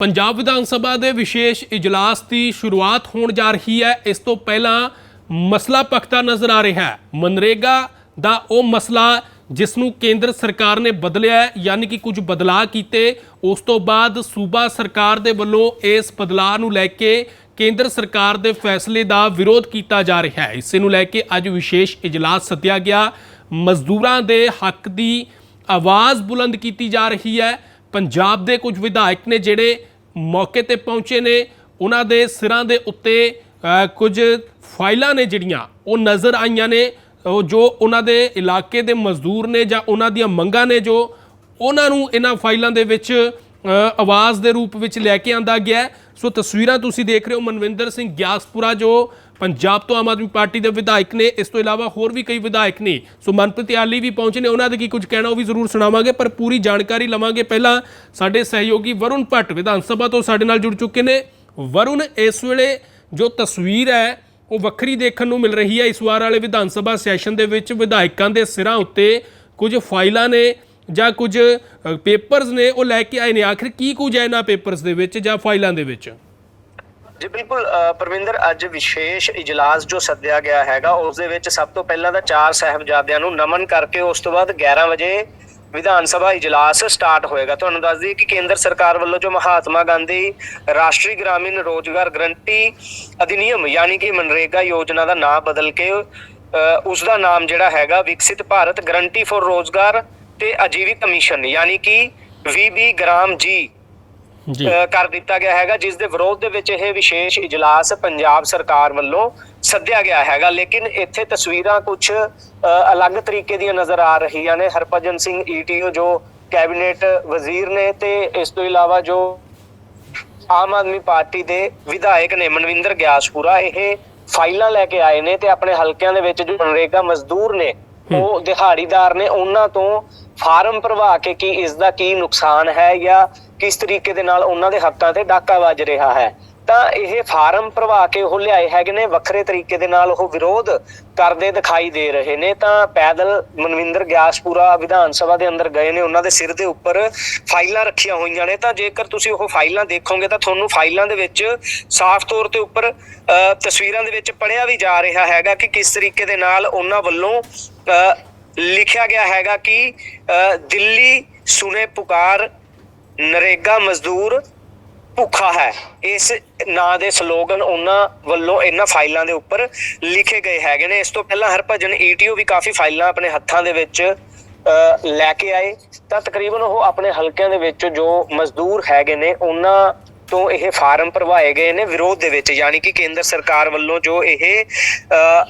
ਪੰਜਾਬ ਵਿਧਾਨ ਸਭਾ ਦੇ ਵਿਸ਼ੇਸ਼ ਇਜਲਾਸ ਦੀ ਸ਼ੁਰੂਆਤ ਹੋਣ ਜਾ ਰਹੀ ਹੈ। ਇਸ ਤੋਂ ਪਹਿਲਾਂ ਮਸਲਾ ਪਖਤਾ ਨਜ਼ਰ ਆ ਰਿਹਾ ਹੈ। ਮਨਰੇਗਾ ਦਾ ਉਹ ਮਸਲਾ ਜਿਸ ਨੂੰ ਕੇਂਦਰ ਸਰਕਾਰ ਨੇ ਬਦਲਿਆ ਹੈ, ਯਾਨੀ ਕਿ ਕੁਝ ਬਦਲਾਅ ਕੀਤੇ। ਉਸ ਤੋਂ ਬਾਅਦ ਸੂਬਾ ਸਰਕਾਰ ਦੇ ਵੱਲੋਂ ਇਸ ਬਦਲਾਅ ਨੂੰ ਲੈ ਕੇ ਕੇਂਦਰ ਸਰਕਾਰ ਦੇ ਫੈਸਲੇ ਦਾ ਵਿਰੋਧ ਕੀਤਾ ਜਾ ਰਿਹਾ ਹੈ। ਇਸੇ ਨੂੰ ਲੈ ਕੇ ਅੱਜ ਵਿਸ਼ੇਸ਼ ਇਜਲਾਸ ਸੱਦਿਆ ਗਿਆ। ਮਜ਼ਦੂਰਾਂ ਦੇ ਹੱਕ ਦੀ ਆਵਾਜ਼ ਬੁਲੰਦ ਕੀਤੀ ਜਾ ਰਹੀ ਹੈ। ਪੰਜਾਬ ਦੇ ਕੁਝ ਵਿਧਾਇਕ ਨੇ ਜਿਹੜੇ ਮੌਕੇ ਤੇ ਪਹੁੰਚੇ ਨੇ। ਉਹਨਾਂ ਦੇ ਸਿਰਾਂ ਦੇ ਉੱਤੇ ਕੁਝ ਫਾਈਲਾਂ ਨੇ ਜਿਹੜੀਆਂ, ਉਹ ਨਜ਼ਰ ਆਈਆਂ ਨੇ। ਉਹ ਜੋ ਉਹਨਾਂ ਦੇ ਇਲਾਕੇ ਦੇ ਮਜ਼ਦੂਰ ਨੇ ਜਾਂ ਉਹਨਾਂ ਦੀਆਂ ਮੰਗਾਂ ਨੇ ਜੋ, ਉਹਨਾਂ ਨੂੰ ਇਹਨਾਂ ਫਾਈਲਾਂ ਦੇ ਵਿੱਚ ਆਵਾਜ਼ ਦੇ ਰੂਪ ਵਿੱਚ ਲੈ ਕੇ ਆਂਦਾ ਗਿਆ ਸੋ ਤਸਵੀਰਾਂ ਤੁਸੀਂ ਦੇਖ ਰਹੇ ਹੋ ਮਨਵਿੰਦਰ ਸਿੰਘ ਗਿਆਸਪੁਰਾ, ਜੋ ਪੰਜਾਬ ਤੋਂ ਆਮ ਆਦਮੀ ਪਾਰਟੀ ਦੇ ਵਿਧਾਇਕ ਨੇ। ਇਸ ਤੋਂ ਇਲਾਵਾ ਹੋਰ ਵੀ ਕਈ ਵਿਧਾਇਕ ਨੇ। ਸੋ ਮਨਪ੍ਰੀਤ ਆਲੀ ਵੀ ਪਹੁੰਚੇ ਨੇ। ਉਹਨਾਂ ਦੇ ਕੀ ਕੁਝ ਕਹਿਣਾ ਉਹ ਵੀ ਜ਼ਰੂਰ ਸੁਣਾਵਾਂਗੇ, ਪਰ ਪੂਰੀ ਜਾਣਕਾਰੀ ਲਵਾਂਗੇ। ਪਹਿਲਾਂ ਸਾਡੇ ਸਹਿਯੋਗੀ ਵਰੁਣ ਭੱਟ ਵਿਧਾਨ ਸਭਾ ਤੋਂ ਸਾਡੇ ਨਾਲ ਜੁੜ ਚੁੱਕੇ ਨੇ। ਵਰੁਣ, ਇਸ ਵੇਲੇ ਜੋ ਤਸਵੀਰ ਹੈ, ਉਹ ਵੱਖਰੀ ਦੇਖਣ ਨੂੰ ਮਿਲ ਰਹੀ ਹੈ। ਇਸ ਵਾਰ ਵਾਲੇ ਵਿਧਾਨ ਸਭਾ ਸੈਸ਼ਨ ਦੇ ਵਿੱਚ ਵਿਧਾਇਕਾਂ ਦੇ ਸਿਰਾਂ ਉੱਤੇ ਕੁਝ ਫਾਈਲਾਂ ਨੇ। ਜਾਂ ਕੁਝ ਪੇਪਰਸ ਨੇ ਉਹ ਲੈ ਕੇ ਆਏ ਨੇ? ਆਖਿਰ ਕੀ ਕੁਝ ਹੈ ਇਹਨਾਂ ਪੇਪਰਸ ਦੇ ਵਿੱਚ ਜਾਂ ਫਾਈਲਾਂ ਦੇ ਵਿੱਚ? ਜੀ ਬਿਲਕੁਲ ਪਰਵਿੰਦਰ ਅੱਜ ਵਿਸ਼ੇਸ਼ ਇਜਲਾਸ ਜੋ ਸੱਦਿਆ ਗਿਆ ਹੈਗਾ ਉਸ ਦੇ ਵਿੱਚ ਸਭ ਤੋਂ ਪਹਿਲਾਂ ਤਾਂ ਚਾਰ ਸਾਹਿਬਜ਼ਾਦਿਆਂ ਨੂੰ ਨਮਨ ਕਰਕੇ ਉਸ ਤੋਂ ਬਾਅਦ 11 ਵਜੇ ਵਿਧਾਨ ਸਭਾ ਇਜਲਾਸ ਸਟਾਰਟ ਹੋਏਗਾ। ਤੁਹਾਨੂੰ ਦੱਸ ਦਈਏ ਕਿ ਕੇਂਦਰ ਸਰਕਾਰ ਵੱਲੋਂ ਜੋ ਮਹਾਤਮਾ ਗਾਂਧੀ ਰਾਸ਼ਟਰੀ ਗ੍ਰਾਮੀਣ ਰੋਜ਼ਗਾਰ ਗਰੰਟੀ ਅਧਿਨਿਯਮ ਯਾਨੀ ਕਿ ਮਨਰੇਗਾ ਯੋਜਨਾ ਦਾ ਨਾਮ ਬਦਲ ਕੇ ਅ, ਉਸ ਦਾ ਨਾਮ ਜਿਹੜਾ ਹੈਗਾ ਵਿਕਸਿਤ ਭਾਰਤ ਗਰੰਟੀ ਫॉर ਰੋਜ਼ਗਾਰ ਤੇ ਆਜੀਵਿਕਾ ਮਿਸ਼ਨ ਯਾਨੀ ਕਿ ਵੀਬੀ ਗ੍ਰਾਮ ਜੀ। ਕਰ ਦਿੱਤਾ ਗਿਆ ਹੈਗਾ ਜਿਸ ਦੇ ਵਿਰੋਧ ਦੇ ਵਿੱਚ ਇਹ ਵਿਸ਼ੇਸ਼ ਇਜਲਾਸ ਪੰਜਾਬ ਸਰਕਾਰ ਵੱਲੋਂ ਸੱਦਿਆ ਗਿਆ ਹੈਗਾ। ਲੇਕਿਨ ਇੱਥੇ ਤਸਵੀਰਾਂ ਕੁਝ ਅਲੱਗ ਤਰੀਕੇ ਦੀਆਂ ਨਜ਼ਰ ਆ ਰਹੀਆਂ ਨੇ। ਹਰਭਜਨ ਸਿੰਘ ਈਟੀਓ ਜੋ ਕੈਬਨਿਟ ਵਜ਼ੀਰ ਨੇ ਤੇ ਇਸ ਤੋਂ ਇਲਾਵਾ ਜੋ ਆਮ ਆਦਮੀ ਪਾਰਟੀ ਦੇ ਵਿਧਾਇਕ ਨੇ ਮਨਵਿੰਦਰ ਗਿਆਸਪੁਰਾ ਇਹ ਫਾਈਲਾਂ ਲੈ ਕੇ ਆਏ ਨੇ ਤੇ ਆਪਣੇ ਹਲਕਿਆਂ ਦੇ ਵਿੱਚ ਜੋ ਮਨਰੇਗਾ ਮਜ਼ਦੂਰ ਨੇ ਉਹ ਦਿਹਾੜੀਦਾਰ ਨੇ ਉਹਨਾਂ ਤੋਂ ਫਾਰਮ ਭਰਵਾ ਕੇ ਕੀ ਇਸ ਦਾ ਕੀ ਨੁਕਸਾਨ ਹੈ ਜਾਂ ਕਿਸ ਤਰੀਕੇ ਦੇ ਨਾਲ ਉਹਨਾਂ ਦੇ ਹੱਕਾਂ ਤੇ ਡਾਕਾ ਵੱਜ ਰਿਹਾ ਹੈ। ਤਾਂ ਇਹ ਫਾਰਮ ਭਰਵਾ ਕੇ ਉਹ ਲਿਆਏ ਹੈਗੇ ਨੇ ਵੱਖਰੇ ਤਰੀਕੇ ਦੇ ਨਾਲ ਉਹ ਵਿਰੋਧ ਕਰਦੇ ਦਿਖਾਈ ਦੇ ਰਹੇ ਨੇ। ਤਾਂ ਪੈਦਲ ਮਨਵਿੰਦਰ ਗਿਆਸਪੁਰਾ ਵਿਧਾਨ ਸਭਾ ਦੇ ਅੰਦਰ ਗਏ ਨੇ ਉਹਨਾਂ ਦੇ ਸਿਰ ਦੇ ਉੱਪਰ ਫਾਈਲਾਂ ਰੱਖੀਆਂ ਹੋਈਆਂ ਨੇ। ਤਾਂ ਜੇਕਰ ਤੁਸੀਂ ਉਹ ਫਾਈਲਾਂ ਦੇਖੋਗੇ ਤਾਂ ਤੁਹਾਨੂੰ ਫਾਈਲਾਂ ਦੇ ਵਿੱਚ ਸਾਫ਼ ਤੌਰ ਤੇ ਉੱਪਰ ਅ, ਤਸਵੀਰਾਂ ਦੇ ਵਿੱਚ ਪੜਿਆ ਵੀ ਜਾ ਰਿਹਾ ਹੈਗਾ ਕਿ ਕਿਸ ਤਰੀਕੇ ਦੇ ਨਾਲ ਉਹਨਾਂ ਵੱਲੋਂ ਅ, ਲਿਖਿਆ ਗਿਆ ਹੈਗਾ ਕਿ ਦਿੱਲੀ ਸੁਨੇ ਪੁਕਾਰ ਨਰੇਗਾ ਮਜ਼ਦੂਰ ਭੁੱਖਾ ਹੈ। ਇਸ ਨਾਂ ਦੇ ਸਲੋਗਨ ਉਹਨਾਂ ਵੱਲੋਂ ਇਹਨਾਂ ਫਾਈਲਾਂ ਦੇ ਉੱਪਰ ਲਿਖੇ ਗਏ ਹੈਗੇ ਨੇ। ਇਸ ਤੋਂ ਪਹਿਲਾਂ ਹਰਭਜਨ ਈਟੀਓ ਵੀ ਕਾਫੀ ਫਾਈਲਾਂ ਆਪਣੇ ਹੱਥਾਂ ਦੇ ਵਿੱਚ ਅ, ਲੈ ਕੇ ਆਏ। ਤਾਂ ਤਕਰੀਬਨ ਉਹ ਆਪਣੇ ਹਲਕਿਆਂ ਦੇ ਵਿੱਚ ਜੋ ਮਜ਼ਦੂਰ ਹੈਗੇ ਨੇ ਉਹਨਾਂ ਤੋਂ ਇਹ ਫਾਰਮ ਭਰਵਾਏ ਗਏ ਨੇ ਵਿਰੋਧ ਦੇ ਵਿੱਚ। ਯਾਨੀ ਕਿ ਕੇਂਦਰ ਸਰਕਾਰ ਵੱਲੋਂ ਜੋ ਇਹ ਅ,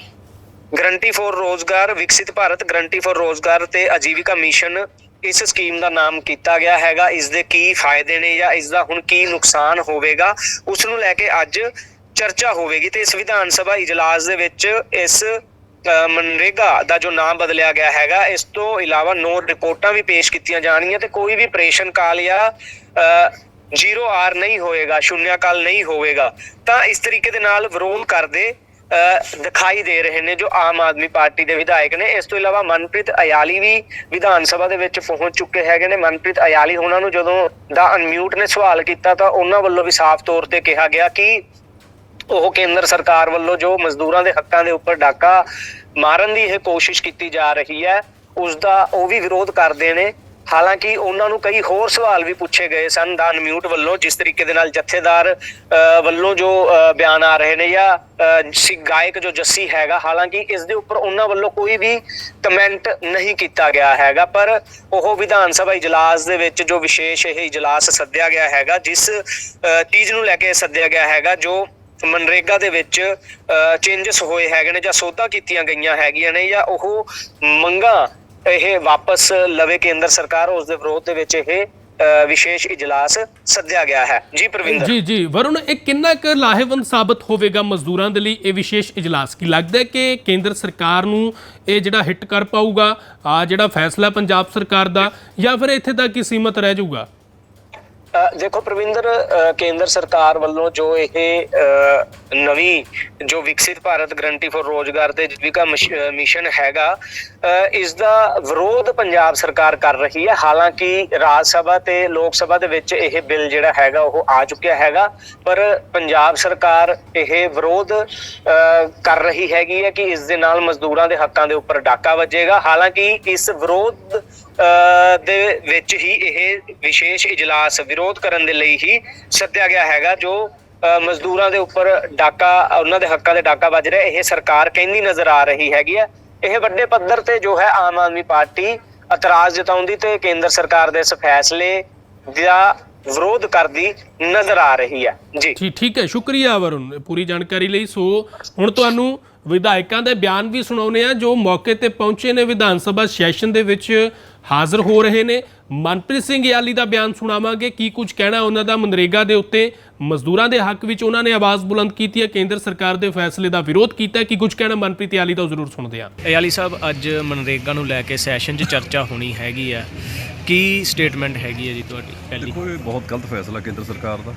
ਗਰੰਟੀ ਫॉर ਰੋਜ਼ਗਾਰ, ਵਿਕਸਿਤ ਭਾਰਤ ਗਰੰਟੀ ਫॉर ਰੋਜ਼ਗਾਰ ਤੇ ਆਜੀਵਿਕਾ ਮਿਸ਼ਨ ਇਸ ਸਕੀਮ ਦਾ ਨਾਮ ਕੀਤਾ ਗਿਆ ਹੈਗਾ। ਇਸ ਦੇ ਕੀ ਫਾਇਦੇ ਨੇ ਜਾਂ ਇਸ ਦਾ ਹੁਣ ਕੀ ਨੁਕਸਾਨ ਹੋਵੇਗਾ, ਉਸ ਨੂੰ ਲੈ ਕੇ ਅੱਜ ਚਰਚਾ ਹੋਵੇਗੀ ਤੇ ਇਸ ਵਿਧਾਨ ਸਭਾ ਇਜਲਾਸ ਦੇ ਵਿੱਚ ਇਸ ਮਨਰੇਗਾ ਦਾ ਜੋ ਨਾਮ ਬਦਲਿਆ ਗਿਆ ਹੈਗਾ, ਇਸ ਤੋਂ ਇਲਾਵਾ ਨੋ ਰਿਪੋਰਟਾਂ ਵੀ ਪੇਸ਼ ਕੀਤੀਆਂ ਜਾਣਗੀਆਂ ਤੇ ਕੋਈ ਵੀ ਆਪਰੇਸ਼ਨ ਕਾਲ ਜਾਂ ਜ਼ੀਰੋ ਆਰ ਨਹੀਂ ਹੋਏਗਾ, ਸ਼ੂਨਿਆ ਕਾਲ ਨਹੀਂ ਹੋਵੇਗਾ। ਤਾਂ ਇਸ ਤਰੀਕੇ ਦੇ ਨਾਲ ਵਿਰੋਧ ਕਰਦੇ ਦਿਖਾਈ ਦੇ ਰਹੇ ਨੇ ਜੋ ਆਮ ਆਦਮੀ ਪਾਰਟੀ ਦੇ ਵਿਧਾਇਕ ਨੇ। ਇਸ ਤੋਂ ਇਲਾਵਾ ਮਨਪ੍ਰੀਤ ਅਯਾਲੀ ਵੀ ਵਿਧਾਨ ਸਭਾ ਦੇ ਵਿੱਚ ਪਹੁੰਚ ਚੁੱਕੇ ਹੈਗੇ ਨੇ। ਮਨਪ੍ਰੀਤ ਅਯਾਲੀ ਉਹਨਾਂ ਨੂੰ ਜਦੋਂ ਦਾ ਅਨਮਿਊਟ ਨੇ ਸਵਾਲ ਕੀਤਾ ਤਾਂ ਉਹਨਾਂ ਵੱਲੋਂ ਵੀ ਸਾਫ਼ ਤੌਰ ਤੇ ਕਿਹਾ ਗਿਆ ਕਿ ਉਹ ਕੇਂਦਰ ਸਰਕਾਰ ਵੱਲੋਂ ਜੋ ਮਜ਼ਦੂਰਾਂ ਦੇ ਹੱਕਾਂ ਦੇ ਉੱਪਰ ਡਾਕਾ ਮਾਰਨ ਦੀ ਇਹ ਕੋਸ਼ਿਸ਼ ਕੀਤੀ ਜਾ ਰਹੀ ਹੈ ਉਸ ਦਾ ਉਹ ਵੀ ਵਿਰੋਧ ਕਰਦੇ ਨੇ। ਹਾਲਾਂਕਿ ਉਹਨਾਂ ਨੂੰ ਕਈ ਹੋਰ ਸਵਾਲ ਵੀ ਪੁੱਛੇ ਗਏ ਸਨ ਦਾ ਅਨਮਿਊਟ ਵੱਲੋਂ ਜਿਸ ਤਰੀਕੇ ਦੇ ਨਾਲ ਜਥੇਦਾਰ ਵੱਲੋਂ ਜੋ ਬਿਆਨ ਆ ਰਹੇ ਨੇ ਜਾਂ ਅ, ਗਾਇਕ ਜੋ ਜੱਸੀ ਹੈਗਾ ਹਾਲਾਂਕਿ ਇਸ ਦੇ ਉੱਪਰ ਉਹਨਾਂ ਵੱਲੋਂ ਕੋਈ ਵੀ ਕਮੈਂਟ ਨਹੀਂ ਕੀਤਾ ਗਿਆ ਹੈਗਾ ਪਰ ਉਹ ਵਿਧਾਨ ਸਭਾ ਇਜਲਾਸ ਦੇ ਵਿੱਚ ਜੋ ਵਿਸ਼ੇਸ਼ ਇਹ ਇਜਲਾਸ ਸੱਦਿਆ ਗਿਆ ਹੈਗਾ ਜਿਸ ਅ, ਚੀਜ਼ ਨੂੰ ਲੈ ਕੇ ਸੱਦਿਆ ਗਿਆ ਹੈਗਾ ਜੋ ਮਨਰੇਗਾ ਦੇ ਵਿੱਚ ਚੇਂਜਸ ਹੋਏ ਹੈਗੇ ਨੇ ਜਾਂ ਸੋਧਾਂ ਕੀਤੀਆਂ ਗਈਆਂ ਹੈਗੀਆਂ ਨੇ ਜਾਂ ਉਹ ਮੰਗਾਂ ਇਹ ਵਾਪਸ ਲਵੇ ਕੇਂਦਰ ਸਰਕਾਰ, ਉਸ ਦੇ ਵਿਰੋਧ ਦੇ ਵਿੱਚ ਇਹ ਵਿਸ਼ੇਸ਼ ਇਜਲਾਸ ਸੱਦਿਆ ਗਿਆ ਹੈ। ਜੀ, ਪ੍ਰਵਿੰਦਰ? ਜੀ ਜੀ। ਵਰੁਣ, ਇਹ ਕਿੰਨਾ ਕੁ ਲਾਹੇਵੰਦ ਸਾਬਤ ਹੋਵੇਗਾ ਮਜ਼ਦੂਰਾਂ ਦੇ ਲਈ ਇਹ ਵਿਸ਼ੇਸ਼ ਇਜਲਾਸ? ਕੀ ਲੱਗਦਾ ਹੈ ਕਿ ਕੇਂਦਰ ਸਰਕਾਰ ਨੂੰ ਇਹ ਜਿਹੜਾ ਹਿੱਟ ਕਰ ਪਾਊਗਾ, ਆ ਜਿਹੜਾ ਫੈਸਲਾ ਪੰਜਾਬ ਸਰਕਾਰ ਦਾ, ਜਾਂ ਫਿਰ ਇੱਥੇ ਤੱਕ ਹੀ ਸੀਮਤ ਰਹਿ ਜਾਊਗਾ? ਦੇਖੋ ਪ੍ਰਵਿੰਦਰ ਕੇਂਦਰ ਸਰਕਾਰ ਵੱਲੋਂ ਜੋ ਇਹ ਨਵੀਂ ਜੋ ਵਿਕਸਿਤ ਭਾਰਤ ਗਰੰਟੀ ਫॉर ਰੋਜ਼ਗਾਰ ਤੇ ਜੀਵਿਕਾ ਮਿਸ਼ਨ ਹੈਗਾ ਇਸ ਦਾ ਵਿਰੋਧ ਪੰਜਾਬ ਸਰਕਾਰ ਕਰ ਰਹੀ ਹੈ। ਹਾਲਾਂਕਿ ਰਾਜ ਸਭਾ ਤੇ ਲੋਕ ਸਭਾ ਦੇ ਵਿੱਚ ਇਹ ਬਿੱਲ ਜਿਹੜਾ ਹੈਗਾ ਉਹ ਆ ਚੁੱਕਿਆ ਹੈਗਾ ਪਰ ਪੰਜਾਬ ਸਰਕਾਰ ਇਹ ਵਿਰੋਧ ਅ, ਕਰ ਰਹੀ ਹੈਗੀ ਹੈ ਕਿ ਇਸ ਦੇ ਨਾਲ ਮਜ਼ਦੂਰਾਂ ਦੇ ਹੱਕਾਂ ਦੇ ਉੱਪਰ ਡਾਕਾ ਵੱਜੇਗਾ। ਹਾਲਾਂਕਿ ਇਸ ਵਿਰੋਧ ਦੇ ਵਿੱਚ ਹੀ ਇਹ ਵਿਸ਼ੇਸ਼ ਇਜਲਾਸ ਵਿਰੋਧ ਕਰਨ ਦੇ ਲਈ ਹੀ ਸੱਦਿਆ ਗਿਆ ਹੈਗਾ, ਜੋ ਮਜ਼ਦੂਰਾਂ ਦੇ ਉੱਪਰ ਡਾਕਾ, ਉਹਨਾਂ ਦੇ ਹੱਕਾਂ ਦੇ ਡਾਕਾ ਵੱਜ ਰਿਹਾ। ਇਹ ਸਰਕਾਰ ਕਹਿੰਦੀ ਨਜ਼ਰ ਆ ਰਹੀ ਹੈਗੀ ਹੈ। ਇਹ ਵੱਡੇ ਪੱਧਰ ਤੇ ਜੋ ਹੈ ਆਮ ਆਦਮੀ ਪਾਰਟੀ ਇਤਰਾਜ਼ ਜਤਾਉਂਦੀ ਤੇ ਕੇਂਦਰ ਸਰਕਾਰ ਦੇ ਇਸ ਫੈਸਲੇ ਦਾ ਵਿਰੋਧ ਕਰਦੀ ਨਜ਼ਰ ਆ ਰਹੀ ਹੈ। ਜੀ। ਠੀਕ ਠੀਕ ਹੈ। ਸ਼ੁਕਰੀਆ ਵਰੁਣ, ਪੂਰੀ ਜਾਣਕਾਰੀ ਲਈ। ਸੋ, ਹੁਣ ਤੁਹਾਨੂੰ ਵਿਧਾਇਕਾਂ ਦੇ ਬਿਆਨ ਵੀ ਸੁਣਾਉਨੇ ਆ ਜੋ ਮੌਕੇ ਤੇ ਪਹੁੰਚੇ ਨੇ ਵਿਧਾਨ ਸਭਾ ਸੈਸ਼ਨ ਦੇ ਵਿੱਚ। ਹਾਜ਼ਰ ਹੋ ਰਹੇ ਨੇ। ਮਨਪ੍ਰੀਤ ਸਿੰਘ ਯਾਲੀ ਦਾ ਬਿਆਨ ਸੁਣਾਵਾਂਗੇ। ਕੀ ਕੁਝ ਕਹਿਣਾ ਉਹਨਾਂ ਦਾ? ਮਨਰੇਗਾ ਦੇ ਉੱਤੇ ਮਜ਼ਦੂਰਾਂ ਦੇ ਹੱਕ ਵਿੱਚ ਉਹਨਾਂ ਨੇ ਆਵਾਜ਼ ਬੁਲੰਦ ਕੀਤੀ ਹੈ। ਕੇਂਦਰ ਸਰਕਾਰ ਦੇ ਫੈਸਲੇ ਦਾ ਵਿਰੋਧ ਕੀਤਾ ਹੈ। ਕੀ ਕੁਝ ਕਹਿਣਾ ਮਨਪ੍ਰੀਤ ਯਾਲੀ ਦਾ ਜ਼ਰੂਰ ਸੁਣਦੇ ਹਾਂ। ਅਲੀ ਸਾਹਿਬ ਅੱਜ ਮਨਰੇਗਾ ਨੂੰ ਲੈ ਕੇ ਸੈਸ਼ਨ 'ਚ ਚਰਚਾ ਹੋਣੀ ਹੈਗੀ ਆ ਕੀ ਸਟੇਟਮੈਂਟ ਹੈਗੀ ਹੈ ਜੀ ਤੁਹਾਡੀ? ਪਹਿਲੀ। ਦੇਖੋ ਇਹ ਬਹੁਤ ਗਲਤ ਫੈਸਲਾ ਕੇਂਦਰ ਸਰਕਾਰ ਦਾ।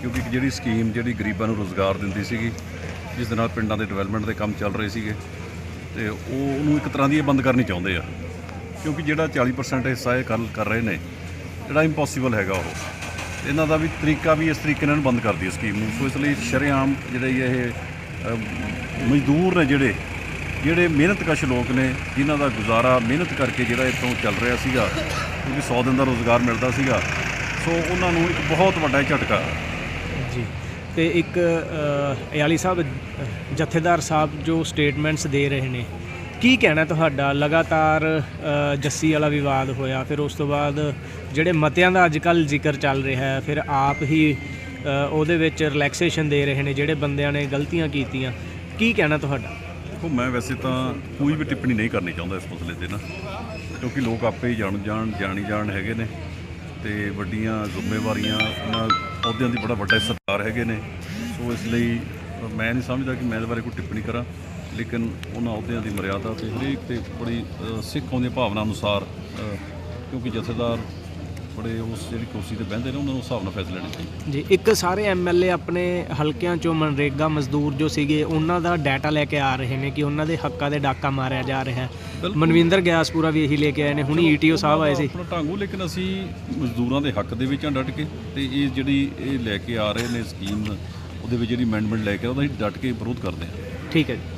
ਕਿਉਂਕਿ ਜਿਹੜੀ ਸਕੀਮ ਜਿਹੜੀ ਗਰੀਬਾਂ ਨੂੰ ਰੋਜ਼ਗਾਰ ਦਿੰਦੀ ਸੀਗੀ ਜਿਸ ਦੇ ਨਾਲ ਪਿੰਡਾਂ ਦੇ ਡਿਵੈਲਪਮੈਂਟ ਦੇ ਕੰਮ ਚੱਲ ਰਹੇ ਸੀਗੇ ਤੇ ਉਹ ਉਹਨੂੰ ਇੱਕ ਤਰ੍ਹਾਂ ਦੀ ਇਹ ਬੰਦ ਕਰਨੀ ਚਾਹੁੰਦੇ ਆ। ਕਿਉਂਕਿ ਜਿਹੜਾ 40% ਹਿੱਸਾ ਇਹ ਕਰ ਕਰ ਰਹੇ ਨੇ ਜਿਹੜਾ ਇੰਪੋਸੀਬਲ ਹੈਗਾ ਉਹ। ਇਹਨਾਂ ਦਾ ਵੀ ਤਰੀਕਾ ਵੀ ਇਸ ਤਰੀਕੇ ਨਾਲ ਬੰਦ ਕਰਦੀ ਹੈ ਸਕੀਮ ਨੂੰ। ਸੋ ਇਸ ਲਈ ਸ਼ਰੇਆਮ ਜਿਹੜੇ ਇਹ ਮਜ਼ਦੂਰ ਨੇ ਜਿਹੜੇ ਜਿਹੜੇ ਮਿਹਨਤਕਸ਼ ਲੋਕ ਨੇ ਜਿਨ੍ਹਾਂ ਦਾ ਗੁਜ਼ਾਰਾ ਮਿਹਨਤ ਕਰਕੇ ਜਿਹੜਾ ਇੱਥੋਂ ਚੱਲ ਰਿਹਾ ਸੀਗਾ ਕਿਉਂਕਿ 100 ਦਿਨ ਦਾ ਰੋਜ਼ਗਾਰ ਮਿਲਦਾ ਸੀਗਾ ਸੋ ਉਹਨਾਂ ਨੂੰ ਇੱਕ ਬਹੁਤ ਵੱਡਾ ਝਟਕਾ। ਜੀ। ਤੇ ਇੱਕ ਅ, ਸਾਹਿਬ ਜਥੇਦਾਰ ਸਾਹਿਬ ਜੋ ਸਟੇਟਮੈਂਟਸ ਦੇ ਰਹੇ ਨੇ ਕੀ ਕਹਿਣਾ ਤੁਹਾਡਾ? ਲਗਾਤਾਰ ਜੱਸੀ ਵਾਲਾ ਵਿਵਾਦ ਹੋਇਆ, ਫਿਰ ਉਸ ਤੋਂ ਬਾਅਦ ਜਿਹੜੇ ਮਤਿਆਂ ਦਾ ਅੱਜ ਕੱਲ ਜ਼ਿਕਰ ਚੱਲ ਰਿਹਾ ਹੈ, ਫਿਰ ਆਪ ਹੀ ਉਹਦੇ ਵਿੱਚ ਰਿਲੈਕਸੇਸ਼ਨ ਦੇ ਰਹੇ ਨੇ, ਜਿਹੜੇ ਬੰਦਿਆਂ ਨੇ ਗਲਤੀਆਂ ਕੀਤੀਆਂ। ਕੀ ਕਹਿਣਾ ਤੁਹਾਡਾ? ਦੇਖੋ, ਮੈਂ ਵੈਸੇ ਤਾਂ ਕੋਈ ਵੀ ਟਿੱਪਣੀ ਨਹੀਂ ਕਰਨੀ ਚਾਹੁੰਦਾ ਇਸ ਮਸਲੇ ਤੇ ਨਾ, ਕਿਉਂਕਿ ਲੋਕ ਆਪੇ ਹੀ ਜਾਣ ਜਾਣ ਜਾਣੀ ਜਾਣ ਹੈਗੇ ਨੇ ਤੇ ਵੱਡੀਆਂ ਜ਼ਿੰਮੇਵਾਰੀਆਂ ਇਹਨਾਂ ਅਹੁਦਿਆਂ ਦੀ ਬੜਾ ਵੱਡਾ ਸਰਕਾਰ ਹੈਗੇ ਨੇ। ਸੋ ਇਸ ਲਈ ਮੈਂ ਨਹੀਂ ਸਮਝਦਾ ਕਿ ਮੈਂ ਇਹਦੇ ਬਾਰੇ ਕੋਈ ਟਿੱਪਣੀ ਕਰਾਂ। ਲੇਕਿਨ ਉਹਨਾਂ ਅਹੁਦਿਆਂ ਦੀ ਮਰਿਆਦਾ ਤੇ ਹਰੇਕ ਤੇ ਬੜੀ ਸਿੱਖ ਦੀ ਭਾਵਨਾ ਅਨੁਸਾਰ ਕਿਉਂਕਿ ਜਥੇਦਾਰ ਬੜੇ ਉਸ ਜਿਹੜੀ ਕੁਰਸੀ ਤੇ ਬਹਿੰਦੇ ਨੇ ਉਹਨਾਂ ਨੂੰ ਹਿਸਾਬ ਨਾਲ ਫੈਸਲੇ ਲੈਣੇ ਚਾਹੀਦੇ ਜੀ ਇੱਕ ਸਾਰੇ ਐਮਐਲਏ ਆਪਣੇ ਹਲਕਿਆਂ ਚੋਂ ਮਨਰੇਗਾ ਮਜ਼ਦੂਰ ਜੋ ਸੀਗੇ ਉਹਨਾਂ ਦਾ ਡਾਟਾ ਲੈ ਕੇ ਆ ਰਹੇ ਨੇ ਕਿ ਉਹਨਾਂ ਦੇ ਹੱਕਾਂ ਦੇ ਡਾਕਾ ਮਾਰਿਆ ਜਾ ਰਿਹਾ ਹੈ। ਮਨਵਿੰਦਰ ਗਿਆਸਪੁਰਾ ਵੀ ਇਹੀ ਲੈ ਕੇ ਆਏ ਨੇ ਹੁਣੀ ਈਟੀਓ ਸਾਹਿਬ ਆਏ ਸੀ। ਆਪਣਾ ਢਾਂਗੂ ਲੇਕਿਨ ਅਸੀਂ ਮਜ਼ਦੂਰਾਂ ਦੇ ਹੱਕ ਦੇ ਵਿੱਚ ਡਟ ਕੇ ਤੇ ਇਹ ਜਿਹੜੀ ਇਹ ਲੈ ਕੇ ਆ ਰਹੇ ਨੇ ਸਕੀਮ ਉਹਦੇ ਵਿੱਚ ਜਿਹੜੀ ਅਮੈਂਡਮੈਂਟ ਲੈ ਕੇ ਉਹਦਾ ਅਸੀਂ ਡਟ ਕੇ ਵਿਰੋਧ ਕਰਦੇ ਹਾਂ ਠੀਕ ਹੈ ਜੀ।